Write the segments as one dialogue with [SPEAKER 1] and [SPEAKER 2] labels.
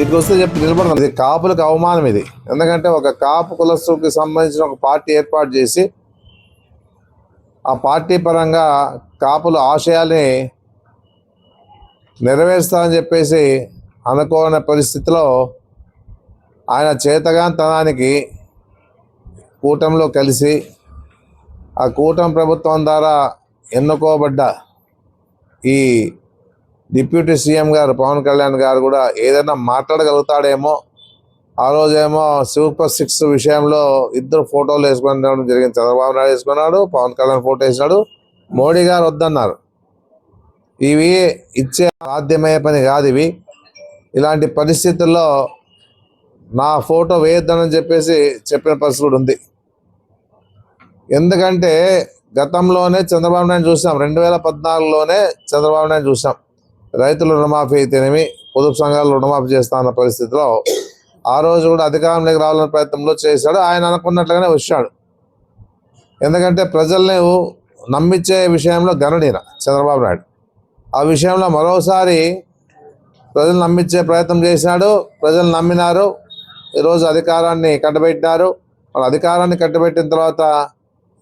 [SPEAKER 1] ఇది వస్తే చెప్పి నిలబడదాం ఇది కాపులకు అవమానం ఇది. ఎందుకంటే ఒక కాపు కులస్తుకి సంబంధించిన ఒక పార్టీ ఏర్పాటు చేసి ఆ పార్టీ పరంగా కాపుల ఆశయాల్ని నెరవేరుస్తామని చెప్పేసి అనుకోని పరిస్థితిలో ఆయన చేతగాంతనానికి కూటంలో కలిసి ఆ కూటమి ప్రభుత్వం ద్వారా ఎన్నుకోబడ్డ ఈ డిప్యూటీ సీఎం గారు పవన్ కళ్యాణ్ గారు కూడా ఏదైనా మాట్లాడగలుగుతాడేమో ఆ రోజేమో సూపర్ సిక్స్ విషయంలో ఇద్దరు ఫోటోలు వేసుకొని జరిగింది. చంద్రబాబు నాయుడు వేసుకున్నాడు పవన్ కళ్యాణ్ ఫోటో వేసినాడు మోడీ గారు వద్దన్నారు. ఇవి ఇచ్చే సాధ్యమయ్యే పని కాదు ఇవి. ఇలాంటి పరిస్థితుల్లో నా ఫోటో వేయొద్దనని చెప్పేసి చెప్పిన పరిస్థితి కూడా ఉంది. ఎందుకంటే గతంలోనే చంద్రబాబు నాయుడు చూసాం రెండు వేల పద్నాలుగులోనే చంద్రబాబు నాయుడు చూసాం. రైతుల రుణమాఫీ అయితేనేమి పొదుపు సంఘాలు రుణమాఫీ చేస్తా అన్న పరిస్థితిలో ఆ రోజు కూడా అధికారంలోకి రావాలనే ప్రయత్నంలో చేశాడు. ఆయన అనుకున్నట్లుగానే వచ్చాడు. ఎందుకంటే ప్రజల్ని నమ్మించే విషయంలో గణనీయ చంద్రబాబు నాయుడు. ఆ విషయంలో మరోసారి ప్రజలు నమ్మించే ప్రయత్నం చేశాడు. ప్రజలు నమ్మినారు. ఈరోజు అధికారాన్ని కట్టబెట్టినారు. వాళ్ళ అధికారాన్ని కట్టబెట్టిన తర్వాత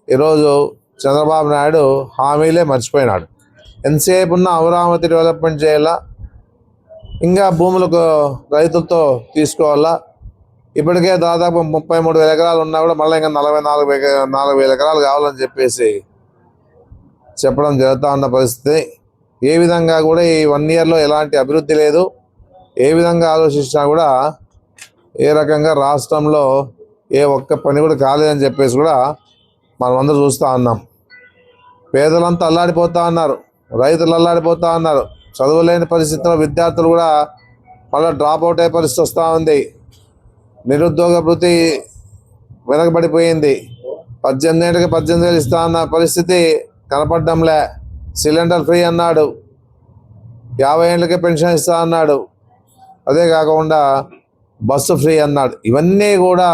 [SPEAKER 1] ఈరోజు చంద్రబాబు నాయుడు హామీలే మర్చిపోయినాడు. ఎంతసేపు ఉన్న అమరావతి డెవలప్మెంట్ చేయాలా? ఇంకా భూములకు రైతులతో తీసుకోవాలా? ఇప్పటికే దాదాపు ముప్పై మూడు వేల ఎకరాలు ఉన్నా కూడా మళ్ళీ ఇంకా నలభై నాలుగు వేల నాలుగు వేల ఎకరాలు కావాలని చెప్పేసి చెప్పడం జరుగుతూ ఉన్న పరిస్థితి. ఏ విధంగా కూడా ఈ వన్ ఇయర్లో ఎలాంటి అభివృద్ధి లేదు. ఏ విధంగా ఆలోచించినా కూడా ఏ రకంగా రాష్ట్రంలో ఏ ఒక్క పని కూడా కాలేదని చెప్పేసి కూడా మనం అందరూ చూస్తూ ఉన్నాం. పేదలంతా అల్లాడిపోతూ ఉన్నారు. రైతులు అల్లాడిపోతా ఉన్నారు. చదువులేని పరిస్థితుల్లో విద్యార్థులు కూడా మళ్ళీ డ్రాప్ అవుట్ అయ్యే పరిస్థితి వస్తూ ఉంది. నిరుద్యోగ వృత్తి వెనకబడిపోయింది. పద్దెనిమిది ఏళ్ళకి పద్దెనిమిది వేలు ఇస్తా అన్న పరిస్థితి కనపడడంలే. సిలిండర్ ఫ్రీ అన్నాడు. యాభై ఏళ్ళకే పెన్షన్ ఇస్తా అన్నాడు. అదే కాకుండా బస్సు ఫ్రీ అన్నాడు. ఇవన్నీ కూడా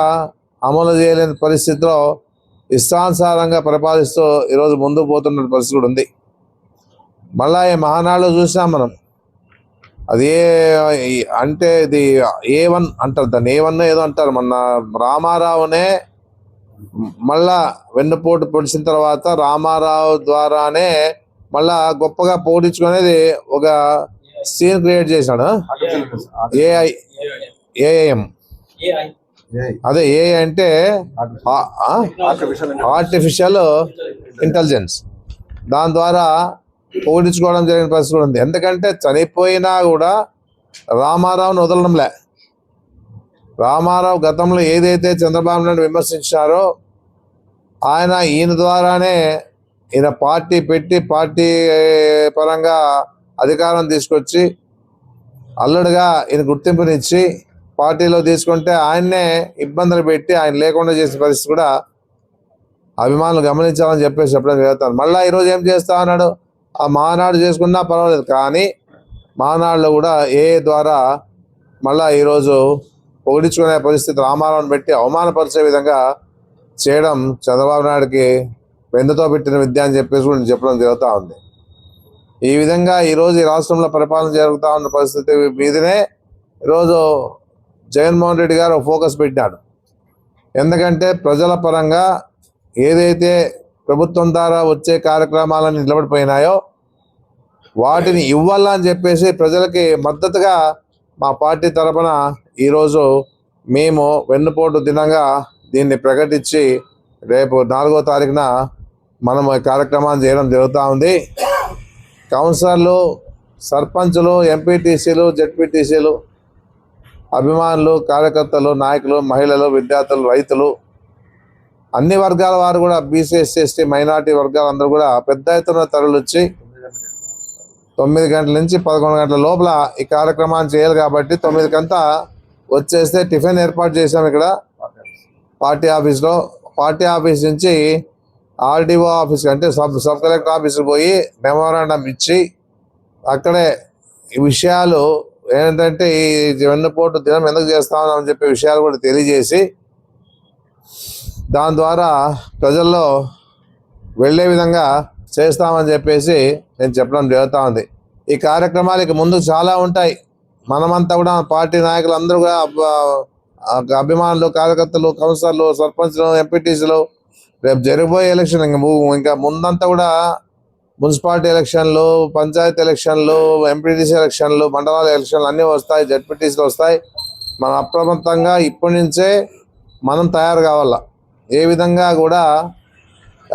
[SPEAKER 1] అమలు చేయలేని పరిస్థితిలో ఇష్టానుసారంగా పరిపాలిస్తూ ఈరోజు ముందుకు పోతున్న పరిస్థితి కూడా ఉంది. మళ్ళా ఈ మహానాడులో చూసాం మనం. అది ఏ అంటే ఇది ఏ వన్ అంటారు దాన్ని ఏ వన్ ఏదో అంటారు. మొన్న రామారావునే మళ్ళా వెన్నుపోటు పొడిచిన తర్వాత రామారావు ద్వారానే మళ్ళా గొప్పగా పోటీచుకునేది ఒక సీన్ క్రియేట్ చేశాడు. ఏఐ ఏఐఎం అదే ఏ అంటే ఆర్టిఫిషియల్ ఇంటెలిజెన్స్ దాని ద్వారా పోగొట్టించుకోవడం జరిగిన పరిస్థితి కూడా ఉంది. ఎందుకంటే చనిపోయినా కూడా రామారావుని వదలడంలే. రామారావు గతంలో ఏదైతే చంద్రబాబు నాయుడు విమర్శించారో ఆయన ఈయన ద్వారానే ఈయన పార్టీ పెట్టి పార్టీ పరంగా అధికారం తీసుకొచ్చి అల్లుడుగా ఈయన గుర్తింపునిచ్చి పార్టీలో తీసుకుంటే ఆయన్నే ఇబ్బందులు పెట్టి ఆయన లేకుండా చేసే పరిస్థితి కూడా అభిమానులు గమనించాలని చెప్పేసి చెప్పడం జరుగుతాను మళ్ళీ ఈరోజు ఏం చేస్తా అన్నాడు? ఆ మానాడు చేసుకున్నా పర్వాలేదు కానీ మానాడులో కూడా ఏ ద్వారా మళ్ళా ఈరోజు పొగిడించుకునే పరిస్థితి రామారావుని పెట్టి అవమానపరిచే విధంగా చేయడం చంద్రబాబు నాయుడికి వెందుతో పెట్టిన విద్య అని చెప్పేసి కూడా నేను చెప్పడం జరుగుతూ ఉంది. ఈ విధంగా ఈరోజు ఈ రాష్ట్రంలో పరిపాలన జరుగుతూ ఉన్న పరిస్థితి మీదనే ఈరోజు జగన్మోహన్ రెడ్డి గారు ఫోకస్ పెట్టాడు ఎందుకంటే ప్రజల పరంగా ఏదైతే ప్రభుత్వం ద్వారా వచ్చే కార్యక్రమాలను నిలబడిపోయినాయో వాటిని ఇవ్వాలని చెప్పేసి ప్రజలకి మద్దతుగా మా పార్టీ తరపున ఈరోజు మేము వెన్నుపోటు దినంగా దీన్ని ప్రకటించి రేపు నాలుగో తారీఖున మనం కార్యక్రమాన్ని చేయడం జరుగుతూ ఉంది. కౌన్సిలర్లు సర్పంచులు ఎంపీటీసీలు జెడ్పీటీసీలు అభిమానులు కార్యకర్తలు నాయకులు మహిళలు విద్యార్థులు రైతులు అన్ని వర్గాల వారు కూడా బీసీ ఎస్సీ ఎస్టీ మైనార్టీ వర్గాలు అందరూ కూడా పెద్ద ఎత్తున తరలిచ్చి తొమ్మిది గంటల నుంచి పదకొండు గంటల లోపల ఈ కార్యక్రమాన్ని చేయాలి కాబట్టి తొమ్మిదికంతా వచ్చేస్తే టిఫిన్ ఏర్పాటు చేశాం ఇక్కడ. పార్టీ ఆఫీస్లో పార్టీ ఆఫీస్ నుంచి ఆర్డీఓ ఆఫీస్ అంటే సబ్ సబ్ కలెక్టర్ ఆఫీస్కి పోయి మెమోరాండం ఇచ్చి అక్కడే ఈ విషయాలు ఏంటంటే ఈ వెన్నుపోటు దినం ఎందుకు చేస్తామని చెప్పే విషయాలు కూడా తెలియజేసి దాని ద్వారా ప్రజల్లో వెళ్ళే విధంగా చేస్తామని చెప్పేసి నేను చెప్పడం జరుగుతూ ఉంది ఈ కార్యక్రమాలకి ముందు చాలా ఉంటాయి. మనమంతా కూడా పార్టీ నాయకులు అందరూ కూడా అభిమానులు కార్యకర్తలు కౌన్సిలర్లు సర్పంచ్లు ఎంపీటీసీలు రేపు జరిగిపోయే ఎలక్షన్ ఇంకా ఇంకా ముందంతా కూడా మున్సిపాలిటీ ఎలక్షన్లు పంచాయతీ ఎలక్షన్లు ఎంపీటీసీ ఎలక్షన్లు మండలాల ఎలక్షన్లు అన్నీ వస్తాయి జడ్పీటీసీలు వస్తాయి. మనం అప్రమత్తంగా ఇప్పటి నుంచే మనం తయారు కావాలా. ఏ విధంగా కూడా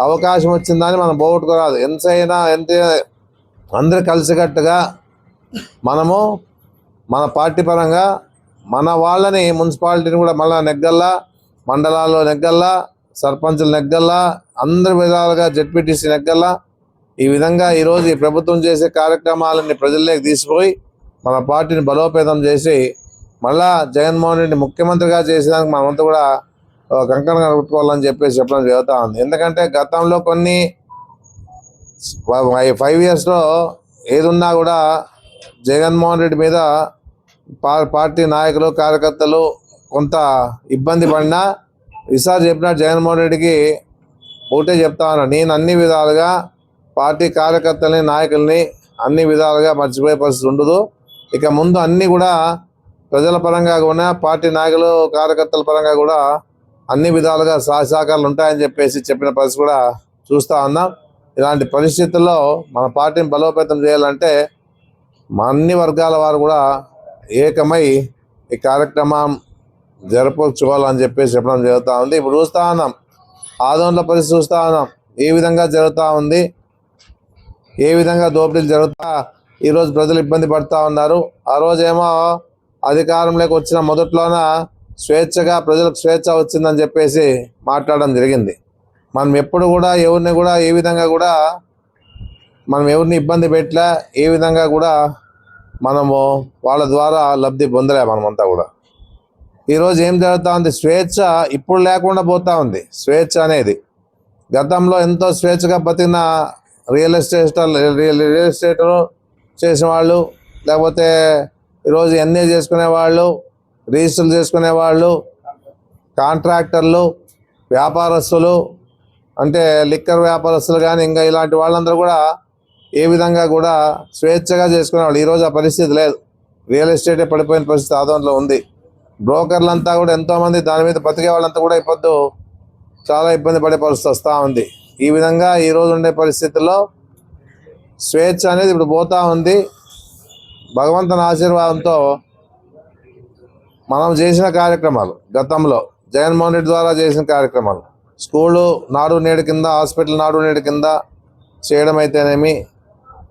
[SPEAKER 1] అవకాశం వచ్చిందని మనం పోగొట్టుకోరాదు. ఎంతైనా ఎంత అందరు కలిసికట్టుగా మనము మన పార్టీ పరంగా మన వాళ్ళని మున్సిపాలిటీని కూడా మళ్ళీ నెగ్గల్లా మండలాల్లో నెగ్గల్లా సర్పంచులు నెగ్గల్లా అందరి విధాలుగా జడ్పీటీసీ నెగ్గల్లా ఈ విధంగా ఈరోజు ఈ ప్రభుత్వం చేసే కార్యక్రమాలన్నీ ప్రజల్లోకి తీసుకుపోయి మన పార్టీని బలోపేతం చేసి మళ్ళా జగన్మోహన్ రెడ్డి ముఖ్యమంత్రిగా చేసేదానికి మనమంతా కూడా కంకణ కట్టుకోవాలని చెప్పేసి చెప్పడం జరుగుతూ ఉంది. ఎందుకంటే గతంలో కొన్ని ఫైవ్ ఇయర్స్లో ఏదున్నా కూడా జగన్మోహన్ రెడ్డి మీద పార్టీ నాయకులు కార్యకర్తలు కొంత ఇబ్బంది పడినా ఈసారి చెప్పినట్టు జగన్మోహన్ రెడ్డికి ఒకటే చెప్తాను నేను అన్ని విధాలుగా పార్టీ కార్యకర్తల్ని నాయకుల్ని అన్ని విధాలుగా మర్చిపోయే పరిస్థితి ఉండదు. ఇక ముందు అన్నీ కూడా ప్రజల పరంగా కూడా పార్టీ నాయకులు కార్యకర్తల పరంగా కూడా అన్ని విధాలుగా సహ సహకారాలు ఉంటాయని చెప్పేసి చెప్పిన పరిస్థితి కూడా చూస్తా ఉన్నాం. ఇలాంటి పరిస్థితుల్లో మన పార్టీని బలోపేతం చేయాలంటే మా అన్ని వర్గాల వారు కూడా ఏకమై ఈ కార్యక్రమం జరపచ్చుకోవాలని చెప్పేసి చెప్పడం జరుగుతూ ఉంది. ఇప్పుడు చూస్తూ ఉన్నాం. ఆదోళన పరిస్థితి చూస్తూ ఉన్నాం. ఏ విధంగా జరుగుతూ ఉంది? ఏ విధంగా దోపిడీలు జరుగుతా? ఈరోజు ప్రజలు ఇబ్బంది పడుతూ ఉన్నారు. ఆ రోజేమో అధికారంలోకి వచ్చిన మొదట్లోన స్వేచ్ఛగా ప్రజలకు స్వేచ్ఛ వచ్చిందని చెప్పేసి మాట్లాడడం జరిగింది. మనం ఎప్పుడు కూడా ఎవరిని కూడా ఏ విధంగా కూడా మనం ఎవరిని ఇబ్బంది పెట్టలే ఏ విధంగా కూడా మనము వాళ్ళ ద్వారా లబ్ధి పొందలే మనమంతా కూడా. ఈరోజు ఏం జరుగుతూ ఉంది స్వేచ్ఛ ఇప్పుడు లేకుండా పోతా ఉంది. స్వేచ్ఛ అనేది గతంలో ఎంతో స్వేచ్ఛగా బతికిన real estate real real estate చేసిన వాళ్ళు లేకపోతే ఈరోజు ఎన్ఏ చేసుకునే వాళ్ళు రిజిస్టర్ చేసుకునే వాళ్ళు కాంట్రాక్టర్లు వ్యాపారస్తులు అంటే లిక్కర్ వ్యాపారస్తులు కానీ ఇంకా ఇలాంటి వాళ్ళందరూ కూడా ఏ విధంగా కూడా స్వేచ్ఛగా చేసుకునేవాళ్ళు ఈరోజు ఆ పరిస్థితి లేదు. రియల్ ఎస్టేటే పడిపోయిన పరిస్థితి ఆదోళనలో ఉంది. బ్రోకర్లంతా కూడా ఎంతోమంది దాని మీద బతికే వాళ్ళంతా కూడా ఇప్పుడు చాలా ఇబ్బంది పడే పరిస్థితి వస్తూ ఉంది. ఈ విధంగా ఈ రోజు ఉండే పరిస్థితుల్లో స్వేచ్ఛ అనేది ఇప్పుడు పోతా ఉంది. భగవంతుని ఆశీర్వాదంతో మనం చేసిన కార్యక్రమాలు గతంలో జగన్మోహన్ రెడ్డి ద్వారా చేసిన కార్యక్రమాలు. స్కూలు నాడు నేడు కింద హాస్పిటల్ నాడు నేడు కింద చేయడం అయితేనేమి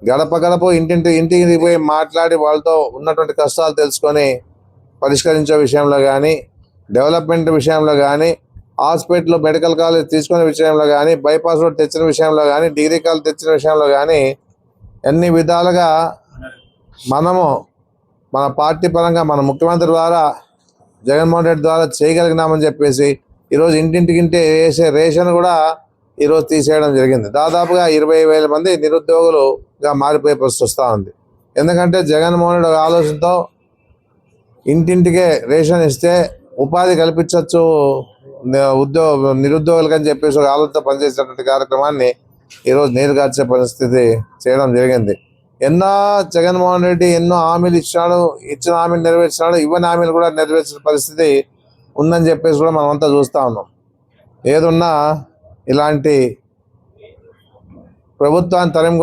[SPEAKER 1] గడప గడప ఇంటింటి ఇంటికి పోయి మాట్లాడి వాళ్ళతో ఉన్నటువంటి కష్టాలు తెలుసుకొని పరిష్కరించే విషయంలో కానీ డెవలప్మెంట్ విషయంలో కానీ హాస్పిటల్ మెడికల్ కాలేజ్ తీసుకునే విషయంలో కానీ బైపాస్ రోడ్ తెచ్చిన విషయంలో కానీ డిగ్రీ కాలేజ్ తెచ్చిన విషయంలో కానీ అన్ని విధాలుగా మనము మన పార్టీ పరంగా మన ముఖ్యమంత్రి ద్వారా జగన్మోహన్ రెడ్డి ద్వారా చేయగలిగినామని చెప్పేసి ఈరోజు ఇంటింటికింటే వేసే రేషన్ కూడా ఈరోజు తీసేయడం జరిగింది. దాదాపుగా ఇరవై వేల మంది నిరుద్యోగులుగా మారిపోయే పరిస్థితి వస్తూ ఉంది. ఎందుకంటే జగన్మోహన్ రెడ్డి ఆలోచనతో ఇంటింటికే రేషన్ ఇస్తే ఉపాధి కల్పించవచ్చు ఉద్యోగ నిరుద్యోగులకు అని చెప్పేసి ఒక ఆలోచనతో పనిచేసేటువంటి కార్యక్రమాన్ని ఈరోజు నేరుగార్చే పరిస్థితి చేయడం జరిగింది. ఎన్నో జగన్మోహన్ రెడ్డి ఎన్నో హామీలు ఇచ్చినాడు ఇచ్చిన హామీలు నెరవేర్చినాడు ఇవ్వని హామీలు కూడా నెరవేర్చిన పరిస్థితి ఉందని చెప్పేసి కూడా మనం అంతా చూస్తూ ఉన్నాం. ఏదున్నా ఇలాంటి ప్రభుత్వాన్ని తరిమి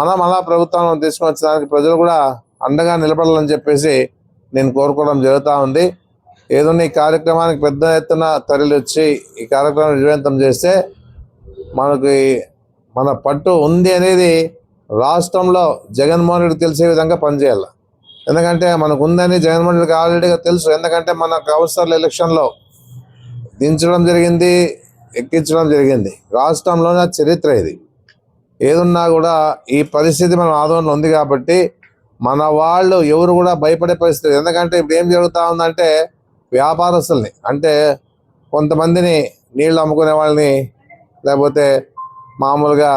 [SPEAKER 1] మనం అలా ప్రభుత్వాన్ని తీసుకొని వచ్చడానికి ప్రజలు కూడా అండగా నిలబడాలని చెప్పేసి నేను కోరుకోవడం జరుగుతూ ఉంది. ఏదన్నా ఈ కార్యక్రమానికి పెద్ద ఎత్తున తరలి వచ్చి ఈ కార్యక్రమం విజయవంతం చేస్తే మనకి మన పట్టు ఉంది అనేది రాష్ట్రంలో జగన్మోహన్ రెడ్డి తెలిసే విధంగా పనిచేయాలి. ఎందుకంటే మనకు ఉందని జగన్మోహన్ రెడ్డికి ఆల్రెడీగా తెలుసు. ఎందుకంటే మన కౌన్సిలర్ ఎలక్షన్లో దించడం జరిగింది ఎక్కించడం జరిగింది. రాష్ట్రంలోనే చరిత్ర ఇది. ఏదున్నా కూడా ఈ పరిస్థితి మన ఆందోళన ఉంది కాబట్టి మన వాళ్ళు ఎవరు కూడా భయపడే పరిస్థితి ఎందుకంటే ఇప్పుడు ఏం జరుగుతూ ఉందంటే వ్యాపారస్తుల్ని అంటే కొంతమందిని నీళ్ళు అమ్ముకునే వాళ్ళని లేకపోతే మామూలుగా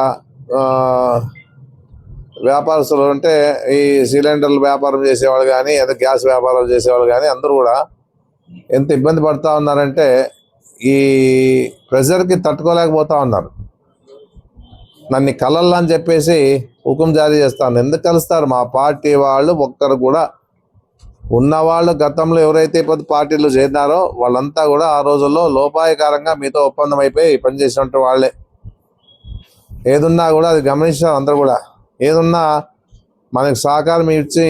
[SPEAKER 1] వ్యాపారస్తులు అంటే ఈ సిలిండర్లు వ్యాపారం చేసేవాళ్ళు కానీ లేదా గ్యాస్ వ్యాపారం చేసేవాళ్ళు కానీ అందరూ కూడా ఎంత ఇబ్బంది పడుతూ ఉన్నారంటే ఈ ప్రెషర్కి తట్టుకోలేకపోతూ ఉన్నారు. నన్ను కలల్లా అని చెప్పేసి హుకుం జారీ చేస్తాను. ఎందుకు కలుస్తారు? మా పార్టీ వాళ్ళు ఒక్కరు కూడా ఉన్నవాళ్ళు గతంలో ఎవరైతే ఇప్పుడు పార్టీలు చేరినారో వాళ్ళంతా కూడా ఆ రోజుల్లో లోపాయకారంగా మీతో ఒప్పందం అయిపోయి పనిచేసినట్టు వాళ్ళే. ఏదున్నా కూడా అది గమనించారు అందరూ కూడా. ఏదున్నా మనకి సహకారం ఇచ్చి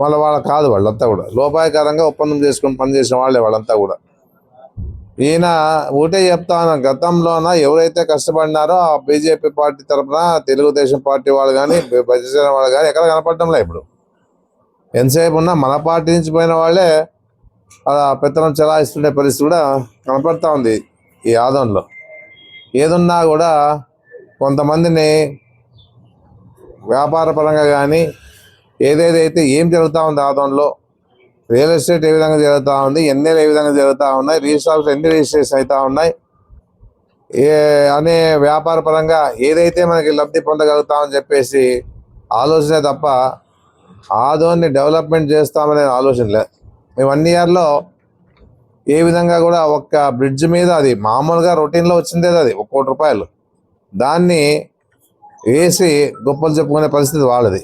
[SPEAKER 1] వాళ్ళ వాళ్ళ కాదు వాళ్ళంతా కూడా. లోపాయకారంగా ఒప్పందం చేసుకొని పనిచేసిన వాళ్ళే వాళ్ళంతా కూడా. ఈయన ఒకటే చెప్తాను గతంలోన ఎవరైతే కష్టపడినారో ఆ బీజేపీ పార్టీ తరఫున తెలుగుదేశం పార్టీ వాళ్ళు కానీ బజన వాళ్ళు కానీ ఎక్కడ కనపడటంలే ఇప్పుడు. ఎంతసేపు ఉన్నా మన పార్టీ నుంచి పోయిన వాళ్ళే అలా పెత్తనం చెలాయిస్తుండే పరిస్థితి కూడా కనపడతా ఉంది ఈ ఆదంలో ఏదున్నా కూడా కొంతమందిని వ్యాపార పరంగా కానీ ఏదేదైతే ఏం జరుగుతూ ఉంది ఆదంలో రియల్ ఎస్టేట్ ఏ విధంగా జరుగుతూ ఉంది ఎన్ఏలు ఏ విధంగా జరుగుతూ ఉన్నాయి రిజిస్ట్రాల్స్ ఎన్ని రిజిస్ట్రేషన్ అవుతూ ఉన్నాయి ఏ అనే వ్యాపార పరంగా ఏదైతే మనకి లబ్ధి పొందగలుగుతామని చెప్పేసి ఆలోచనే తప్ప ఆదోన్ని డెవలప్మెంట్ చేస్తామనే ఆలోచన లేదు. మేము వన్ ఇయర్లో ఏ విధంగా కూడా ఒక్క బ్రిడ్జ్ మీద అది మామూలుగా రొటీన్లో వచ్చిందే అది ఒక కోటి రూపాయలు. దాన్ని వేసి గొప్పలు చెప్పుకునే పరిస్థితి వాళ్ళది.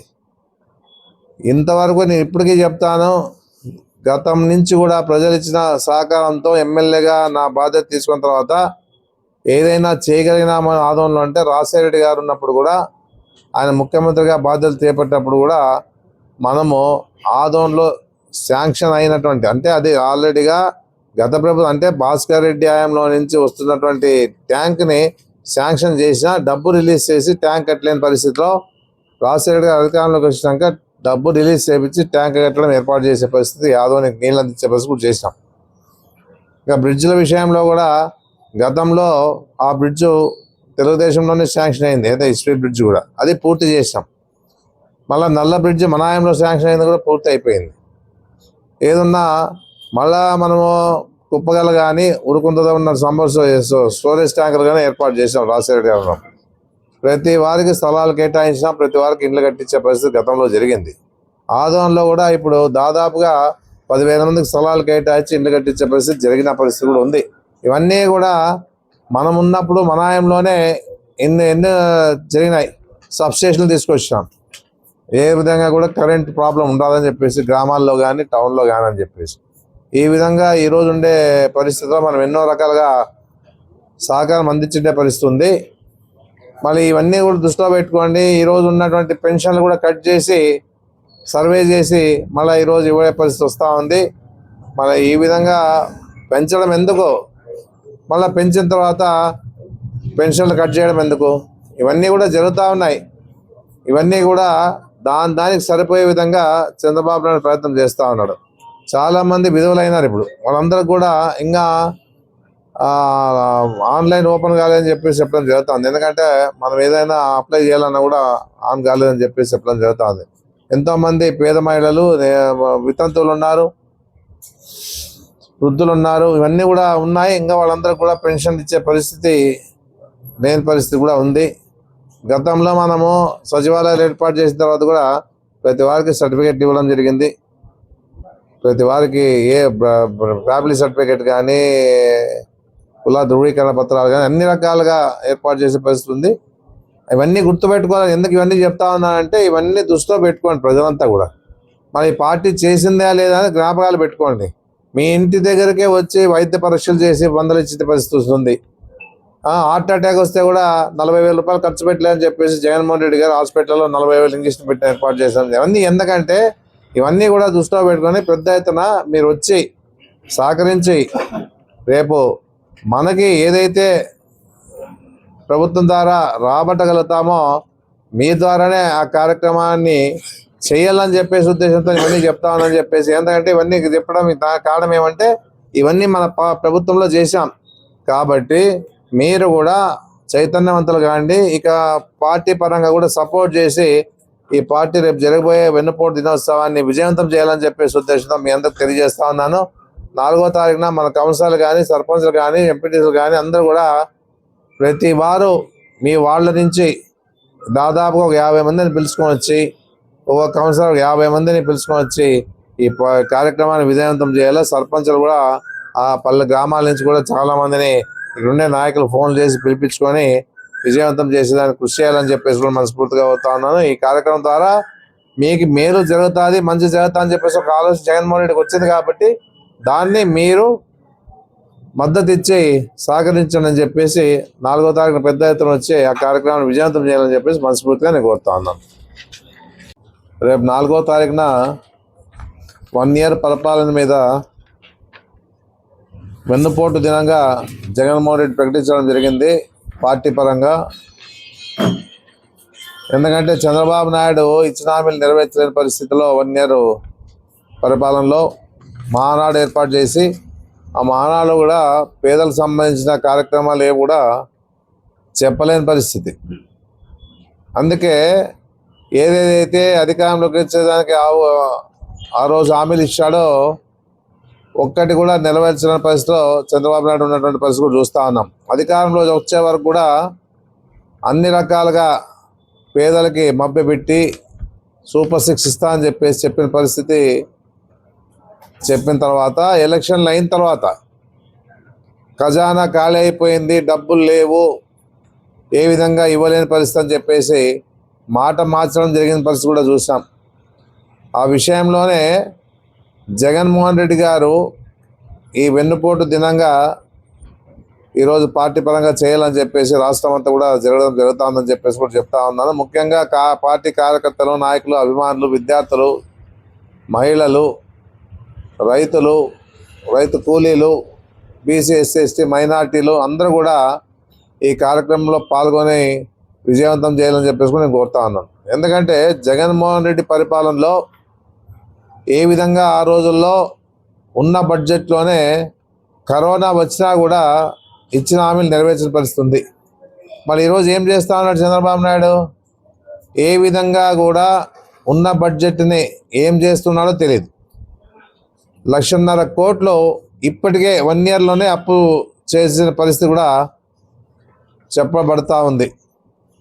[SPEAKER 1] ఇంతవరకు నేను ఇప్పటికీ చెప్తాను గతం నుంచి కూడా ప్రజలు ఇచ్చిన సహకారంతో ఎమ్మెల్యేగా నా బాధ్యత తీసుకున్న తర్వాత ఏదైనా చేయగలిగినామని ఆదంలో అంటే రాజశేఖర గారు ఉన్నప్పుడు కూడా ఆయన ముఖ్యమంత్రిగా బాధ్యతలు చేపట్టినప్పుడు కూడా మనము ఆదంలో శాంక్షన్ అయినటువంటి అంటే అది ఆల్రెడీగా గత ప్రభుత్వం అంటే భాస్కర్ రెడ్డి హయాంలో నుంచి వస్తున్నటువంటి ట్యాంక్ని శాంక్షన్ చేసినా డబ్బు రిలీజ్ చేసి ట్యాంక్ కట్టలేని పరిస్థితిలో రాజశేఖర్ గారు అధికారంలోకి వచ్చినాక డబ్బు రిలీజ్ చేయించి ట్యాంక్ కట్టడం ఏర్పాటు చేసే పరిస్థితి యాదవ్ని నీళ్ళు అందించే పరిస్థితి కూడా చేసినాం. ఇంకా బ్రిడ్జ్ల విషయంలో కూడా గతంలో ఆ బ్రిడ్జ్ తెలుగుదేశంలోనే శాంక్షన్ అయింది అయితే స్పీడ్ బ్రిడ్జ్ కూడా. అది పూర్తి చేసాం మళ్ళీ నల్ల బ్రిడ్జ్ మనాయంలో శాంక్షన్ అయింది కూడా పూర్తి అయిపోయింది. ఏదున్నా మళ్ళా మనము కుప్పగల కానీ ఉడుకుంటుందా ఉన్న సంబర్ స్టోరేజ్ ట్యాంకర్ కానీ ఏర్పాటు చేసాం రాజశేఖర గారు. ప్రతి వారికి స్థలాలు కేటాయించినా ప్రతి వారికి ఇండ్లు కట్టించే పరిస్థితి గతంలో జరిగింది. ఆదోన్లో కూడా ఇప్పుడు దాదాపుగా పదివేల మందికి స్థలాలు కేటాయించి ఇండ్లు కట్టించే పరిస్థితి జరిగిన పరిస్థితి కూడా ఉంది. ఇవన్నీ కూడా మనం ఉన్నప్పుడు మనాయంలోనే ఎన్ని ఎన్ని జరిగినాయి సబ్స్టేషన్లు తీసుకొచ్చినాం. ఏ విధంగా కూడా కరెంట్ ప్రాబ్లం ఉండదని చెప్పేసి గ్రామాల్లో కానీ టౌన్లో కానీ అని చెప్పేసి. ఈ విధంగా ఈ రోజు ఉండే పరిస్థితిలో మనం ఎన్నో రకాలుగా సహకారం అందించే పరిస్థితి ఉంది. మళ్ళీ ఇవన్నీ కూడా దృష్టిలో పెట్టుకోండి. ఈరోజు ఉన్నటువంటి పెన్షన్లు కూడా కట్ చేసి సర్వే చేసి మళ్ళీ ఈరోజు ఇవ్వే పరిస్థితి వస్తూ ఉంది. మళ్ళీ ఈ విధంగా పెంచడం ఎందుకు? మళ్ళీ పెంచిన తర్వాత పెన్షన్లు కట్ చేయడం ఎందుకు? ఇవన్నీ కూడా జరుగుతూ ఉన్నాయి. ఇవన్నీ కూడా దాని దానికి సరిపోయే విధంగా చంద్రబాబు నాయుడు ప్రయత్నం చేస్తూ ఉన్నాడు. చాలా మంది విధువులైనారు ఇప్పుడు. వాళ్ళందరూ కూడా ఇంకా ఆన్లైన్ ఓపెన్ కాలేదని చెప్పేసి చెప్పడం జరుగుతుంది. ఎందుకంటే మనం ఏదైనా అప్లై చేయాలన్నా కూడా ఆన్ కాలేదని చెప్పేసి చెప్పడం జరుగుతుంది. ఎంతో మంది పేద మహిళలు వితంతువులు ఉన్నారు వృద్ధులు ఉన్నారు ఇవన్నీ కూడా ఉన్నాయి. ఇంకా వాళ్ళందరూ కూడా పెన్షన్ ఇచ్చే పరిస్థితి లేని పరిస్థితి కూడా ఉంది. గతంలో మనము సచివాలయాలు ఏర్పాటు చేసిన తర్వాత కూడా ప్రతి వారికి సర్టిఫికేట్ ఇవ్వడం జరిగింది. ప్రతి వారికి ఏ ఫ్యామిలీ సర్టిఫికేట్ కానీ కుల ధృవీకరణ పత్రాలు కానీ అన్ని రకాలుగా ఏర్పాటు చేసే పరిస్థితి ఉంది. ఇవన్నీ గుర్తుపెట్టుకోవాలి ఎందుకు ఇవన్నీ చెప్తా ఉన్నానంటే ఇవన్నీ దృష్టిలో పెట్టుకోండి ప్రజలంతా కూడా. మరి పార్టీ చేసిందా లేదా అని జ్ఞాపకాలు పెట్టుకోండి. మీ ఇంటి దగ్గరకే వచ్చి వైద్య పరీక్షలు చేసి వందలు ఇచ్చే పరిస్థితి వస్తుంది హార్ట్ అటాక్ వస్తే కూడా నలభై వేల రూపాయలు ఖర్చు పెట్టలేదని చెప్పేసి జగన్మోహన్ రెడ్డి గారు హాస్పిటల్లో నలభై వేలు ఇంజక్షన్ పెట్టిన ఏర్పాటు చేశాం ఇవన్నీ ఎందుకంటే ఇవన్నీ కూడా దృష్టిలో పెట్టుకొని పెద్ద ఎత్తున మీరు వచ్చి సహకరించి రేపు మనకి ఏదైతే ప్రభుత్వం ద్వారా రాబట్టగలుగుతామో మీ ద్వారానే ఆ కార్యక్రమాన్ని చేయాలని చెప్పేసి ఉద్దేశంతో ఇవన్నీ చెప్తామని చెప్పేసి ఎందుకంటే ఇవన్నీ చెప్పడం కారణం ఏమంటే ఇవన్నీ మన ప్రభుత్వంలో చేశాం. కాబట్టి మీరు కూడా చైతన్యవంతులు కాండి ఇక పార్టీ పరంగా కూడా సపోర్ట్ చేసి ఈ పార్టీ రేపు జరగబోయే వెన్నుపోటు దినోత్సవాన్ని విజయవంతం చేయాలని చెప్పేసి ఉద్దేశంతో మీ అందరికి తెలియజేస్తా ఉన్నాను. నాలుగో తారీఖున మన కౌన్సిలర్లు కానీ సర్పంచ్లు కానీ ఎంపీటీసీలు కానీ అందరూ కూడా ప్రతి వారు మీ వాళ్ళ నుంచి దాదాపుగా ఒక యాభై మందిని పిలుచుకొని వచ్చి ఒక కౌన్సిలర్ యాభై మందిని పిలుచుకొని వచ్చి ఈ ప- కార్యక్రమాన్ని విజయవంతం చేయాలి? సర్పంచులు కూడా ఆ పల్లె గ్రామాల నుంచి కూడా చాలా మందిని ఉండే నాయకులు ఫోన్ చేసి పిలిపించుకొని విజయవంతం చేసేదానికి కృషి చేయాలని చెప్పేసి కూడా మనస్ఫూర్తిగా అవుతా ఉన్నాను. ఈ కార్యక్రమం ద్వారా మీకు మేలు జరుగుతుంది మంచి జరుగుతుంది అని చెప్పేసి ఒక ఆలోచన జగన్మోహన్ రెడ్డికి వచ్చింది కాబట్టి దాన్ని మీరు మద్దతు ఇచ్చి సహకరించండి అని చెప్పేసి నాలుగో తారీఖున పెద్ద ఎత్తున వచ్చి ఆ కార్యక్రమాన్ని విజయవంతం చేయాలని చెప్పేసి మనస్ఫూర్తిగా నేను కోరుతా ఉన్నాను. రేపు నాలుగో తారీఖున వన్ ఇయర్ పరిపాలన మీద వెన్నుపోటు దినంగా జగన్మోహన్ రెడ్డి ప్రకటించడం జరిగింది. పార్టీ పరంగా. ఎందుకంటే చంద్రబాబు నాయుడు ఇచ్చిన హామీలు నెరవేర్చలేని పరిస్థితిలో వన్ ఇయర్ పరిపాలనలో మహానాడు ఏర్పాటు చేసి ఆ మానాడు కూడా పేదలకు సంబంధించిన కార్యక్రమాలు ఏవి కూడా చెప్పలేని పరిస్థితి. అందుకే ఏదేదైతే అధికారంలోకి వచ్చేదానికి ఆ రోజు హామీలు ఇచ్చాడో ఒక్కటి కూడా నెరవేర్చిన పరిస్థితిలో చంద్రబాబు నాయుడు ఉన్నటువంటి పరిస్థితి కూడా చూస్తూ ఉన్నాం. అధికారంలో వచ్చే వరకు కూడా అన్ని రకాలుగా పేదలకి మభ్యపెట్టి సూపర్ సిక్స్ ఇస్తా అని చెప్పేసి చెప్పిన పరిస్థితి చెప్పిన తర్వాత ఎలక్షన్లు అయిన తర్వాత ఖజానా ఖాళీ అయిపోయింది డబ్బులు లేవు ఏ విధంగా ఇవ్వలేని పరిస్థితి అని చెప్పేసి మాట మార్చడం జరిగిన పరిస్థితి కూడా చూసాం. ఆ విషయంలోనే జగన్మోహన్ రెడ్డి గారు ఈ వెన్నుపోటు దినంగా ఈరోజు పార్టీ పరంగా చేయాలని చెప్పేసి రాష్ట్రం అంతా కూడా జరగడం జరుగుతుందని చెప్పేసి కూడా చెప్తా ఉన్నాను. ముఖ్యంగా కా పార్టీ కార్యకర్తలు నాయకులు అభిమానులు విద్యార్థులు మహిళలు రైతులు రైతు కూలీలు బీసీ ఎస్సీ ఎస్టీ మైనార్టీలు అందరూ కూడా ఈ కార్యక్రమంలో పాల్గొని విజయవంతం చేయాలని చెప్పేసి కూడా నేను కోరుతా ఉన్నాను. ఎందుకంటే జగన్మోహన్ రెడ్డి పరిపాలనలో ఏ విధంగా ఆ రోజుల్లో ఉన్న బడ్జెట్లోనే కరోనా వచ్చినా కూడా ఇచ్చిన హామీలు నెరవేర్చిన పరిస్థితుంది మరి ఈరోజు ఏం చేస్తా ఉన్నాడు చంద్రబాబు నాయుడు? ఏ విధంగా కూడా ఉన్న బడ్జెట్ని ఏం చేస్తున్నాడో తెలియదు లక్షన్నర కోట్లు ఇప్పటికే వన్ ఇయర్లోనే అప్పు చేసిన పరిస్థితి కూడా చెప్పబడతా ఉంది.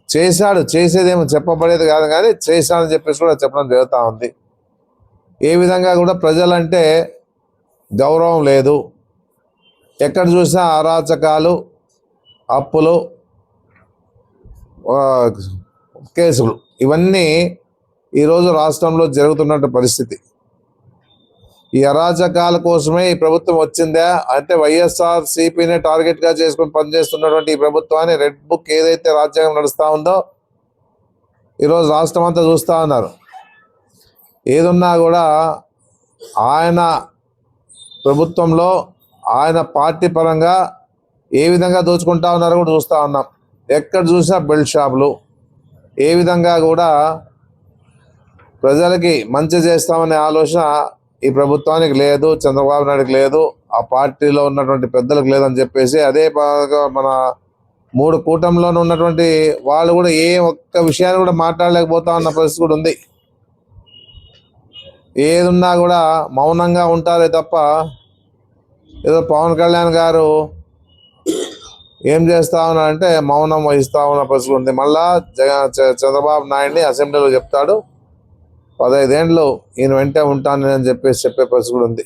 [SPEAKER 1] చేశాడు చేసేదేమో చెప్పబడేది కాదు కానీ చేశాడని చెప్పేసి కూడా చెప్పడం జరుగుతూ ఉంది. ఏ విధంగా కూడా ప్రజలంటే గౌరవం లేదు. ఎక్కడ చూసినా అరాచకాలు అప్పులు కేసులు ఇవన్నీ ఈరోజు రాష్ట్రంలో జరుగుతున్న పరిస్థితి. ఈ అరాచకాల కోసమే ఈ ప్రభుత్వం వచ్చిందా అంటే వైఎస్ఆర్ సిపిని టార్గెట్గా చేసుకుని చేసుకొని పనిచేస్తున్నటువంటి ఈ ప్రభుత్వాన్ని రెడ్ బుక్ ఏదైతే రాజ్యాంగం నడుస్తూ ఉందో ఈరోజు రాష్ట్రం అంతా చూస్తా ఉన్నారు. ఏదున్నా కూడా ఆయన ప్రభుత్వంలో ఆయన పార్టీ పరంగా ఏ విధంగా దోచుకుంటా ఉన్నారో కూడా చూస్తూ ఉన్నాం. ఎక్కడ చూసినా బెల్ట్ షాపులు. ఏ విధంగా కూడా ప్రజలకి మంచి చేస్తామనే ఆలోచన ఈ ప్రభుత్వానికి లేదు చంద్రబాబు నాయుడుకి లేదు ఆ పార్టీలో ఉన్నటువంటి పెద్దలకు లేదని చెప్పేసి అదే మన మూడు కూటమిలో ఉన్నటువంటి వాళ్ళు కూడా ఏ ఒక్క విషయాన్ని కూడా మాట్లాడలేకపోతా ఉన్న పరిస్థితి కూడా ఉంది. ఏదున్నా కూడా మౌనంగా ఉంటారే తప్ప ఏదో పవన్ కళ్యాణ్ గారు ఏం చేస్తా ఉన్నారంటే మౌనం వహిస్తా ఉన్న పరిస్థితి ఉంది. మళ్ళా జగన్ చంద్రబాబు నాయుడిని అసెంబ్లీలో చెప్తాడు. పదహైదేండ్లు ఈయన వెంటే ఉంటాను అని చెప్పేసి చెప్పే పరిస్థితి కూడా ఉంది.